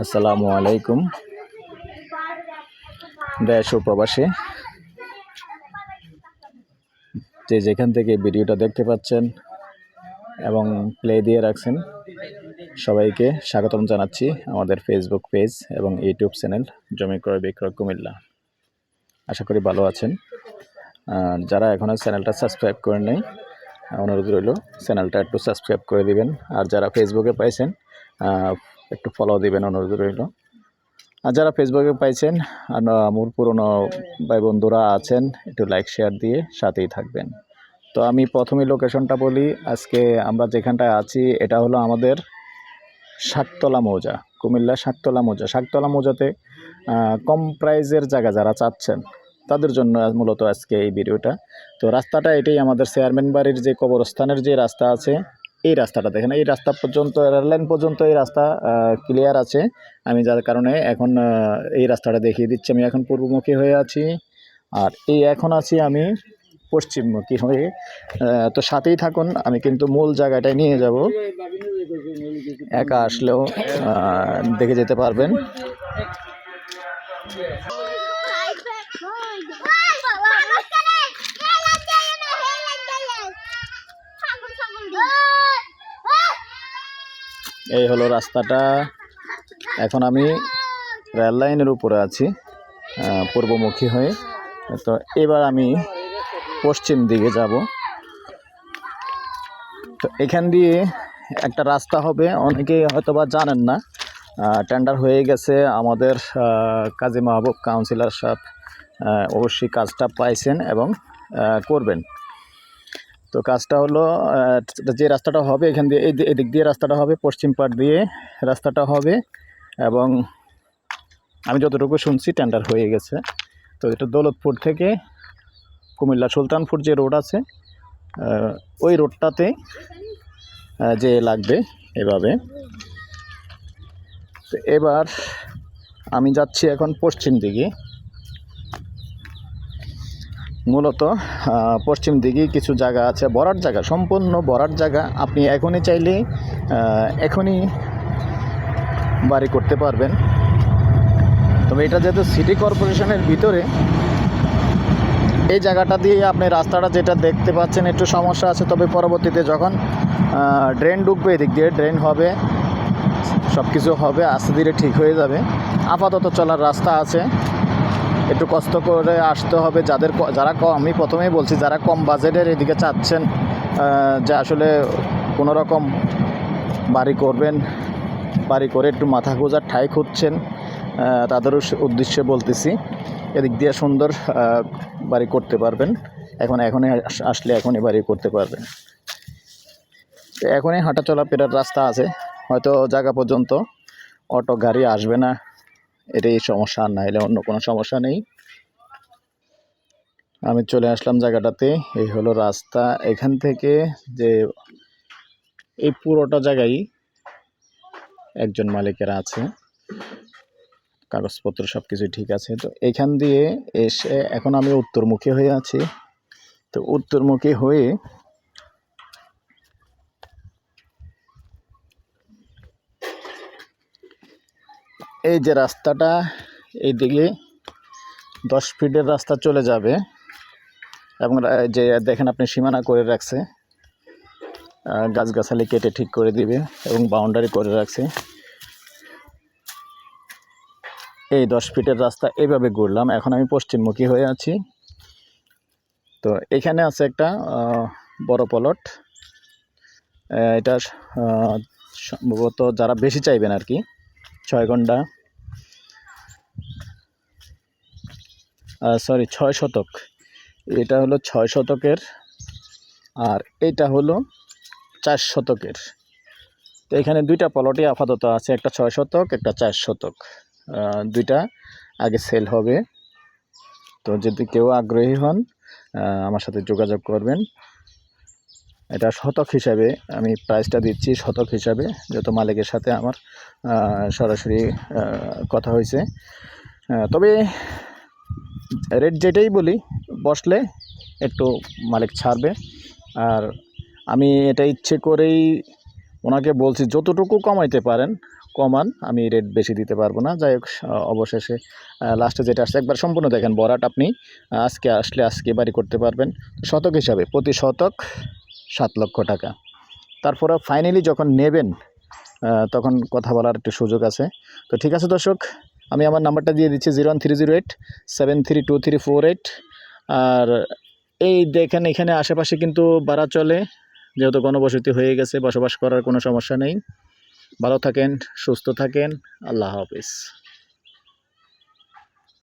আসসালামু আলাইকুম। দেশ ও প্রবাসী যে যেখান থেকে ভিডিওটা দেখতে পাচ্ছেন এবং প্লে দিয়ে রাখছেন, সবাইকে স্বাগতম জানাচ্ছি আমাদের ফেসবুক পেজ এবং ইউটিউব চ্যানেল জমি ক্রয় বিক্রয় কুমিল্লা। আশা করি ভালো আছেন। আর যারা এখনও চ্যানেলটা সাবস্ক্রাইব করেন নাই, অনুরোধ রইল চ্যানেলটা একটু সাবস্ক্রাইব করে দিবেন। আর যারা ফেসবুকে পাইছেন একটু ফলো দিবেন, অনুরোধ রইল। আর যারা ফেসবুকে পাইছেন, আর আমার পুরনো ভাই বন্ধুরা আছেন, একটু লাইক শেয়ার দিয়ে সাথেই থাকবেন। তো আমি প্রথমে লোকেশনটা বলি, আজকে আমরা যেখানটায় আছি, এটা হলো আমাদের শাকতলা মৌজা কুমিল্লা শাকতলা মৌজা। শাকতলা মৌজাতে কম প্রাইজের জায়গা যারা চাচ্ছেন, তাদের জন্য মূলত আজকে এই ভিডিওটা। তো রাস্তাটা এটাই আমাদের চেয়ারম্যান বাড়ির যে কবরস্থানের যে রাস্তা আছে এই রাস্তাটা দেখেন, এই রাস্তা পর্যন্ত রেললাইন পর্যন্ত এই রাস্তা ক্লিয়ার আছে। আমি যার কারণে এখন এই রাস্তাটা দেখিয়ে দিচ্ছি। আমি এখন পূর্বমুখী হয়ে আছি আর এই এখন আছি আমি পশ্চিমমুখী হয়ে। তো সাথেই থাকুন, আমি কিন্তু মূল জায়গাটায় নিয়ে যাব। একা আসলেও দেখে যেতে পারবেন। এই হলো রাস্তাটা। এখন আমি রেল লাইনের উপরে আছি পূর্বমুখী হয়ে। তো এবার আমি পশ্চিম দিকে যাব। তো এখান দিয়ে একটা রাস্তা হবে অনেকেই হয়তো বা জানেন না। টেন্ডার হয়ে গেছে আমাদের কাজী মাহবুব কাউন্সিলর সাহেব অবশ্যই কাজটা পাইছেন এবং করবেন। তো কাজটা হলো যে রাস্তাটা হবে এখান দিয়ে, এই এদিক দিয়ে রাস্তাটা হবে, পশ্চিম পাট দিয়ে রাস্তাটা হবে এবং আমি যতটুকু শুনছি টেন্ডার হয়ে গেছে। তো এটা দৌলতপুর থেকে কুমিল্লা সুলতানপুর যে রোড আছে ওই রোডটাতে যে লাগবে এভাবে। তো এবার আমি যাচ্ছি এখন পশ্চিম দিকে। মূলত পশ্চিম দিকে কিছু জায়গা আছে, বরার জায়গা, সম্পূর্ণ বরার জায়গা। আপনি এখনই চাইলে এখনই বাড়ি করতে পারবেন। তবে এটা যেহেতু সিটি কর্পোরেশনের ভিতরে, এই জায়গাটা দিয়ে আপনি রাস্তাটা যেটা দেখতে পাচ্ছেন, একটু সমস্যা আছে। তবে পরবর্তীতে যখন ড্রেন ঢুকবে, এদিক দিয়ে ড্রেন হবে সব কিছু হবে, আস্তে ধীরে ঠিক হয়ে যাবে। আপাতত চলার রাস্তা আছে। একটু কষ্ট করে আসতে হবে। যাদের যারা ক- আমি প্রথমেই বলছি যারা কম বাজেটের এদিকে চাচ্ছেন যে আসলে কোনো রকম বাড়ি করবেন বাড়ি করে একটু মাথা গোজার ঠাই খুঁজছেন আহ, তাদের উদ্দেশ্যে বলতেছি এদিক দিয়ে সুন্দর বাড়ি করতে পারবেন। এখন এখনই আস- আসলে এখনই বাড়ি করতে পারবেন। এখনই হাঁটা চলা ফেরার রাস্তা আছে। হয়তো জায়গা পর্যন্ত অটো গাড়ি আসবে না। এটাই সমস্যা, আর না হলে অন্য কোনো সমস্যা নেই। আমি চলে আসলাম জায়গাটাতে, এই হলো রাস্তা। এখান থেকে যে এই পুরোটা জায়গায় একজন মালিকের আছে। কাগজপত্র সব কিছু ঠিক আছে। তো এখান দিয়ে এসে, এখন আমি উত্তরমুখী হয়ে আছি। তো উত্তরমুখী হয়ে এই যে রাস্তাটা, এই এইদিকে দশ ফিটের রাস্তা চলে যাবে এবং যে দেখেন আপনি সীমানা করে রাখছে। গাছগাছালি কেটে ঠিক করে দিবে এবং বাউন্ডারি করে রাখছে। এই দশ ফিটের রাস্তা এইভাবে ঘুরলাম। এখন আমি পশ্চিমমুখী হয়ে আছি। তো এখানে আছে একটা বড় পলট এটা সম্ভবত যারা বেশি চাইবেন আর কি, ছয় ঘণ্টা সরি ছয় শতক। এটা হলো ছয় শতকের, আর এটা হলো চার শতকের। তো এখানে দুইটা প্লটই আপাতত আছে, একটা ছয় শতক, একটা চার শতক। দুইটা আগে সেল হবে। তো যদি কেউ আগ্রহী হন আমার সাথে যোগাযোগ করবেন। এটা শতক হিসাবে আমি প্রাইসটা দিচ্ছি, শতক হিসাবে, যত মালিকের সাথে আমার সরাসরি কথা হয়েছে। তবে রেট যেটাই বলি, বসলে একটু মালিক ছাড়বে। আর আমি এটা ইচ্ছে করেই ওনাকে বলছি, যতটুকু কমাইতে পারেন, কমান, আমি রেট বেশি দিতে পারব না। যাই হোক, অবশেষে লাস্টে যেটা আসছে, একবার সম্পূর্ণ দেখেন বরাট আপনি আজকে আসলে আজকে বাড়ি করতে পারবেন। শতক হিসাবে, প্রতি শতক সাত লক্ষ টাকা। তারপরে ফাইনালি যখন নেবেন তখন কথা বলার একটু সুযোগ আছে। তো ঠিক আছে দর্শক আমি আমার নাম্বারটা দিয়ে দিচ্ছি zero one three zero eight seven three two three four eight. আর এই দেখেন এখানে আশেপাশে কিন্তু বাড়া চলে, যেহেতু গণবসতি হয়ে গেছে, বসবাস করার কোনো সমস্যা নেই। ভালো থাকেন, সুস্থ থাকেন, আল্লাহ হাফিজ।